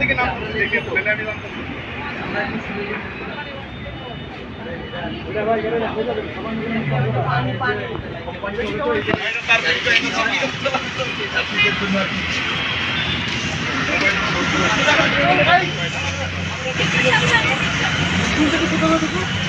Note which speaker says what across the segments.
Speaker 1: থেকে নাম দেখে বলে আমি জানতাম নায়িকা কিন্তু আপনার একটা লিঙ্ক করো না তো লিঙ্কটা বলো না তো লিঙ্কটা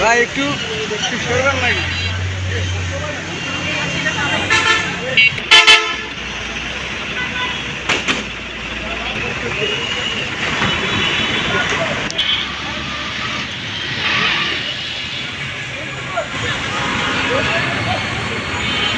Speaker 1: ভাই একটু একটু সরবেন নাকি